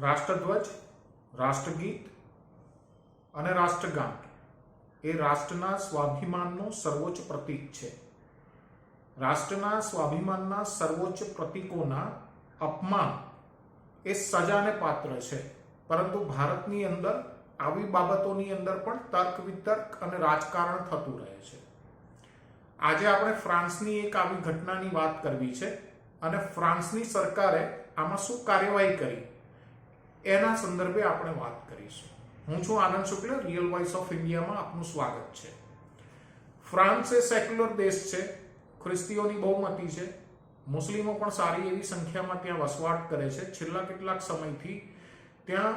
રાષ્ટ્રધ્વજ, રાષ્ટ્રગીત અને રાષ્ટ્રગાન. એ રાષ્ટ્રના સ્વાભિમાનનું સર્વોચ્ચ પ્રતીક છે. રાષ્ટ્રના સ્વાભિમાનના સર્વોચ્ચ પ્રતીકોના અપમાન એ સજાને પાત્ર છે. પરંતુ ભારતની અંદર આવી બાબતોની અંદર પણ તર્ક વિતર્ક અને રાજકારણ થતું રહે છે. આજે આપણે ફ્રાન્સની એક આવી ઘટનાની વાત કરવી છે અને ફ્રાન્સની સરકારે આમાં શું કાર્યવાહી કરી? એના સંદર્ભે આપણે વાત કરીશું. હું છું Anand Shukla real voice of ઇન્ડિયામાં આપનું સ્વાગત છે. ફ્રાન્સ એ સેક્યુલર દેશ છે, ખ્રિસ્તીઓની બહુમતી છે. મુસ્લિમો પણ સારી એવી સંખ્યામાં ત્યાં વસવાટ કરે છે. છેલ્લા કેટલાક સમયથી ત્યાં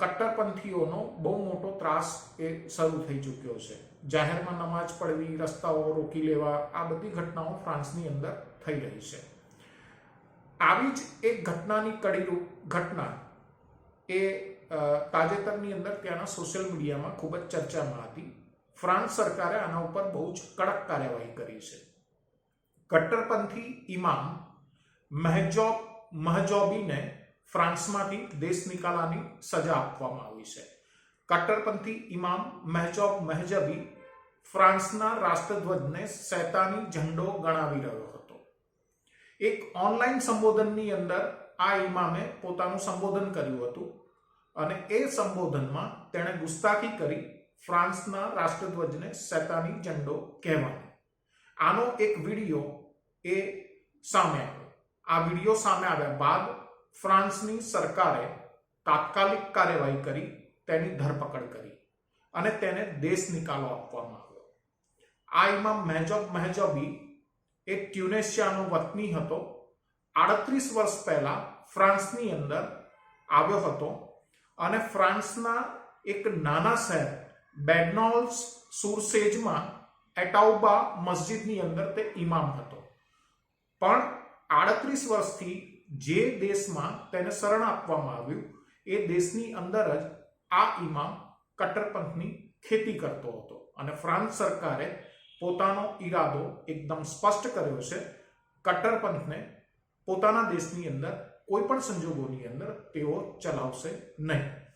કટ્ટરપંથીઓનો બહુ મોટો ત્રાસ એ શરૂ થઈ ચૂક્યો છે. જાહેરમાં નમાજ પડવી રસ્તાઓ રોકી લેવા, આ બધી ઘટનાઓ ફ્રાન્સની અંદર થઈ રહી છે. આવી જ એક ઘટનાની કડીરૂપ ઘટના એ તાજેતરની અંદર ત્યાંના સોશિયલ મીડિયામાં ખૂબ જ ચર્ચામાં હતી. ફ્રાન્સ સરકારે આના ઉપર બહુ જ કડક કાર્યવાહી કરી છે. કટ્ટરપંથી ઇમામ મહેજોબ, મહજોબીને ફ્રાન્સમાંથી દેશ નિકાલાની સજા આપવામાં આવી છે. કટ્ટરપંથી ઇમામ મહેજોબ, મહેજબી ફ્રાન્સના રાષ્ટ્રધ્વજને શૈતાની ઝંડો ગણાવી રહ્યો હતો. એક ઓનલાઈન સંબોધનની અંદર આ ઇમામે પોતાનું સંબોધન કર્યું હતું. અને એ સંબોધનમાં તેણે ગુસ્તાખી કરી ફ્રાન્સના રાષ્ટ્રધ્વજને શૈતાની ઝંડો કહેવાનો આનો એક વીડિયો એ સામે આવ્યો. આ વીડિયો સામે આવ્યા બાદ ફ્રાન્સની સરકારે તાત્કાલિક કાર્યવાહી કરી, તેની ધરપકડ કરી અને તેને દેશ નિકાલો આપવામાં આવ્યો. આ ઇમામ મહેજબ મહેજબી એ ટ્યુનેશિયાનો વતની હતો. આડત્રીસ વર્ષ પહેલા ફ્રાન્સની અંદર આવ્યો હતો અને ફ્રાન્સના એક નાના શહેર, બેડનોલ્સ સુરસેજમાં એટાઉબા મસ્જિદની અંદર તે ઇમામ હતો. પણ આડત્રીસ વર્ષથી જે દેશમાં તેને શરણ આપવામાં આવ્યું, એ દેશની અંદર જ આ ઇમામ કટ્ટરપંથની ખેતી કરતો હતો અને ફ્રાન્સ સરકારે પોતાનો ઈરાદો એકદમ સ્પષ્ટ કર્યો છે. કટ્ટરપંથને પોતાના દેશની અંદર કોઈ પણ સંજોગોની અંદર તેઓ ચલાવશે નહીં.